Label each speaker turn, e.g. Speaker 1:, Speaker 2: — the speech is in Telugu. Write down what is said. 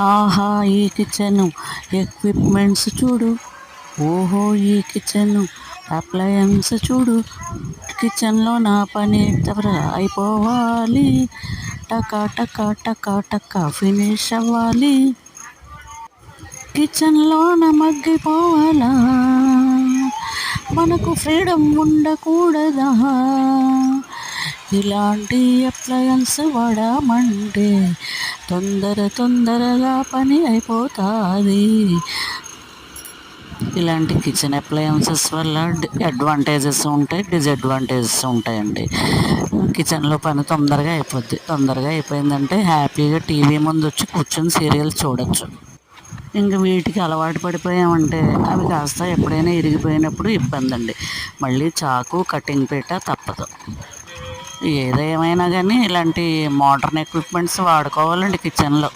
Speaker 1: ఆహా ఈ కిచెన్ ఎక్విప్మెంట్స్ చూడు. ఓహో ఈ కిచెన్ అప్లయన్స్ చూడు. కిచెన్లో నా పని అయిపోవాలి. టకా టకా టకా టకా ఫినిష్ అవ్వాలి. కిచెన్లోన మగ్గిపోవాలా? మనకు ఫ్రీడమ్ ఉండకూడదా? ఇలాంటి అప్లయన్స్ వాడమంటే తొందర తొందరగా పని అయిపోతుంది. ఇలాంటి కిచెన్ అప్లయన్సెస్ వల్ల అడ్వాంటేజెస్ ఉంటాయి డిసడ్వాంటేజెస్ ఉంటాయండి. కిచెన్లో పని తొందరగా అయిపోద్ది. తొందరగా అయిపోయిందంటే హ్యాపీగా టీవీ ముందు వచ్చి కూర్చొని సీరియల్ చూడొచ్చు. ఇంక వీటికి అలవాటు పడిపోయామంటే అవి కాస్త ఎప్పుడైనా ఇరిగిపోయినప్పుడు ఇబ్బంది అండి మళ్ళీ చాకు కటింగ్ పీట తప్పదు. ఏదేమైనా కానీ ఇలాంటి మోడర్న్ ఎక్విప్మెంట్స్ వాడుకోవాలండి కిచెన్లో